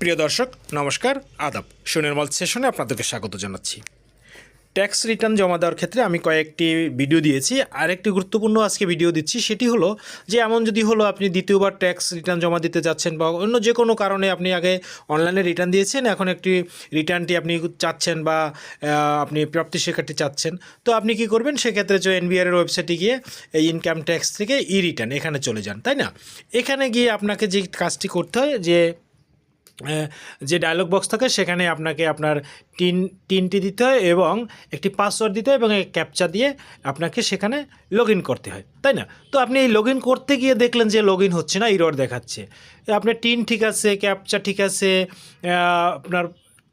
প্রিয় দর্শক, নমস্কার, আদাব। সুনির্মল সেশনে আপনাদেরকে স্বাগত জানাচ্ছি। ট্যাক্স রিটার্ন জমা দেওয়ার ক্ষেত্রে আমি কয়েকটি ভিডিও দিয়েছি। আর একটি গুরুত্বপূর্ণ আজকে ভিডিও দিচ্ছি, সেটি হলো যে, এমন যদি হলো আপনি দ্বিতীয়বার ট্যাক্স রিটার্ন জমা দিতে যাচ্ছেন বা অন্য যে কোনো কারণে আপনি আগে অনলাইনে রিটার্ন দিয়েছেন, এখন একটি রিটার্নটি আপনি চাচ্ছেন বা আপনি প্রাপ্তি শিক্ষাটি চাচ্ছেন, তো আপনি কি করবেন? সেক্ষেত্রে যে এনবিআর এর ওয়েবসাইটে গিয়ে এই ইনকাম ট্যাক্স থেকে ই রিটার্ন এখানে চলে যান, তাই না? এখানে গিয়ে আপনাকে যে কাজটি করতে হয় যে যে ডায়লগ বক্স থাকে, সেখানে আপনাকে আপনার টিন টিনটি দিতে হয় এবং একটি পাসওয়ার্ড দিতে হয় এবং ক্যাপচা দিয়ে আপনাকে সেখানে লগ করতে হয়, তাই না? তো আপনি এই লগ করতে গিয়ে দেখলেন যে লগ হচ্ছে না ইরর দেখাচ্ছে। আপনার টিন ঠিক আছে ক্যাপচা ঠিক আছে আপনার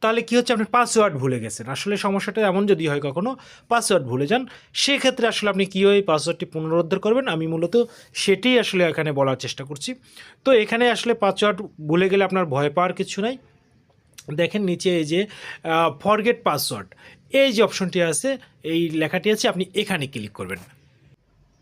তাহলে কী হচ্ছে? আপনি পাসওয়ার্ড ভুলে গেছেন। আসলে সমস্যাটা এমন যদি হয় কখনো পাসওয়ার্ড ভুলে যান। সেক্ষেত্রে আসলে আপনি কীভাবে পাসওয়ার্ডটি পুনরুদ্ধার করবেন? আমি মূলত সেটাই আসলে এখানে বলার চেষ্টা করছি। তো এখানে আসলে পাসওয়ার্ড ভুলে গেলে আপনার ভয় পাওয়ার কিছু নাই। দেখেন নিচে এই যে ফরগেট পাসওয়ার্ড এই যে অপশনটি আছে, এই লেখাটি আছে, আপনি এখানে ক্লিক করবেন।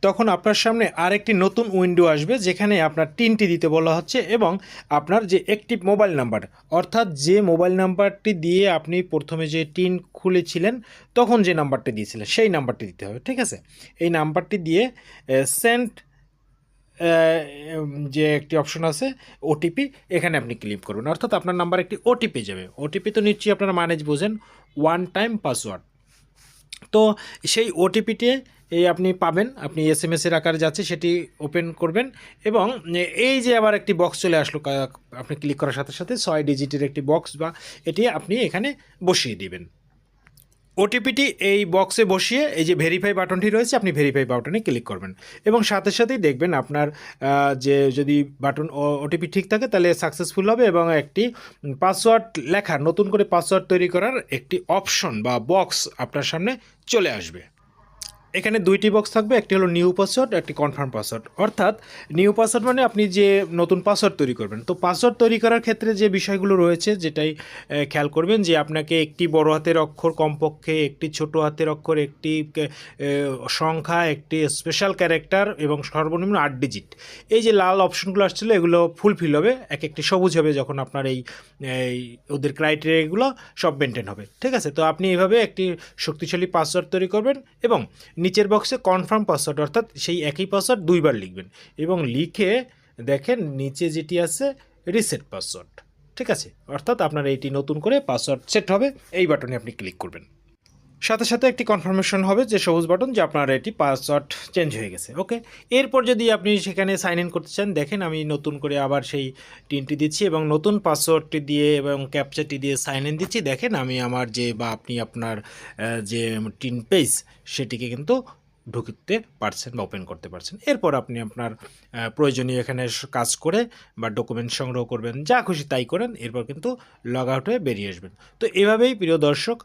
তখন আপনার সামনে আরেকটি নতুন উইন্ডো আসবে, যেখানে আপনার তিনটি দিতে বলা হচ্ছে এবং আপনার যে একটি মোবাইল নাম্বার অর্থাৎ যে মোবাইল নাম্বারটি দিয়ে আপনি প্রথমে যে টিন খুলেছিলেন, তখন যে নাম্বারটি দিয়েছিলেন, সেই নাম্বারটি দিতে হবে, ঠিক আছে? এই নাম্বারটি দিয়ে সেন্ট যে একটি অপশন আছে ওটিপি এখানে আপনি ক্লিক করবেন। অর্থাৎ আপনার নাম্বার একটি ওটিপি যাবে। ওটিপি তো নিশ্চয়ই আপনারা ম্যানেজ বোঝেন ওয়ান টাইম পাসওয়ার্ড তো সেই ওটিপিটি এই আপনি পাবেন, আপনি এস এম এসের আকারে যাচ্ছে সেটি ওপেন করবেন এবং এই যে আবার একটি বক্স চলে আসলো আপনি ক্লিক করার সাথে সাথে ছয় ডিজিটের একটি বক্স বা এটি আপনি এখানে বসিয়ে দিবেন। ওটিপিটি এই বক্সে বসিয়ে এই যে ভেরিফাই বাটনটি রয়েছে, আপনি ভেরিফাই বাটনে ক্লিক করবেন। এবং সাথে সাথেই দেখবেন আপনার যে যদি বাটন ওটিপি ঠিক থাকে, তাহলে সাকসেসফুল হবে এবং একটি পাসওয়ার্ড লেখা, নতুন করে পাসওয়ার্ড তৈরি করার একটি অপশন বা বক্স আপনার সামনে চলে আসবে। এখানে দুইটি বক্স থাকবে, একটি হলো নিউ পাসওয়ার্ড একটি কনফার্ম পাসওয়ার্ড অর্থাৎ নিউ পাসওয়ার্ড মানে আপনি যে নতুন পাসওয়ার্ড তৈরি করবেন। তো পাসওয়ার্ড তৈরি করার ক্ষেত্রে যে বিষয়গুলো রয়েছে, যেটাই খেয়াল করবেন যে আপনাকে একটি বড় হাতের অক্ষর কমপক্ষে, একটি ছোট হাতের অক্ষর, একটি সংখ্যা, একটি স্পেশাল ক্যারেক্টার এবং সর্বনিম্ন আট ডিজিট এই যে লাল অপশনগুলো আসছিল, এগুলো ফুলফিল হবে। এক একটি সবুজ হবে যখন আপনার এই ওদের ক্রাইটেরিয়াগুলো সব মেনটেন হবে। ঠিক আছে? তো আপনি এইভাবে একটি শক্তিশালী পাসওয়ার্ড তৈরি করবেন এবং নিচের বক্সে কনফার্ম পাসওয়ার্ড অর্থাৎ সেই একই পাসওয়ার্ড দুইবার লিখবেন। এবং লিখে দেখেন নিচে যেটি আছে রিসেট পাসওয়ার্ড ঠিক আছে? অর্থাৎ আপনার এইটি নতুন করে পাসওয়ার্ড সেট হবে, এই বাটনে আপনি ক্লিক করবেন। সাথে সাথে একটি কনফার্মেশন হবে যে সবুজ বাটন যে আপনার এটি পাসওয়ার্ড চেঞ্জ হয়ে গেছে ওকে এরপর যদি আপনি সেখানে সাইন ইন করতে চান, দেখেন আমি নতুন করে আবার সেই টিনটি দিচ্ছি এবং নতুন পাসওয়ার্ডটি দিয়ে এবং ক্যাপচারটি দিয়ে সাইন ইন দিচ্ছি। দেখেন আমি আমার যে বা আপনি আপনার যে টিন পেজ সেটিকে কিন্তু ঢুকতে পারছেন বা ওপেন করতে পারছেন। এরপর আপনি আপনার প্রয়োজনীয় এখানে কাজ করে বা ডকুমেন্ট সংগ্রহ করবেন, যা খুশি তাই করেন, এরপর কিন্তু লগ আউট হয়ে বেরিয়ে আসবেন। তো এভাবেই প্রিয় দর্শক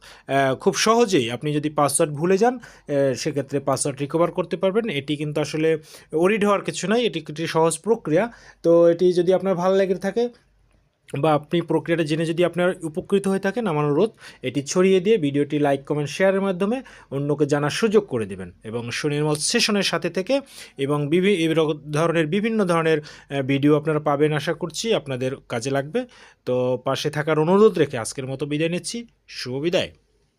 খুব সহজেই আপনি যদি পাসওয়ার্ড ভুলে যান সেক্ষেত্রে পাসওয়ার্ড রিকভার করতে পারবেন। এটি কিন্তু আসলে ওরিড হওয়ার কিছু নয় এটি একটি সহজ প্রক্রিয়া। তো এটি যদি আপনার ভালো লেগে থাকে বা আপনি প্রক্রিয়াটা জেনে যদি আপনার উপকৃত হয়ে থাকেন, আমার অনুরোধ, এটি ছড়িয়ে দিয়ে ভিডিওটি লাইক, কমেন্ট, শেয়ারের মাধ্যমে অন্যকে জানার সুযোগ করে দেবেন এবং সুনির্মল সেশনের সাথে থেকে এবং বিভিন্ন ধরনের বিভিন্ন ধরনের ভিডিও আপনারা পাবেন আশা করছি, আপনাদের কাজে লাগবে। তো পাশে থাকার অনুরোধ রেখে আজকের মতো বিদায় নিচ্ছি। শুভ বিদায়।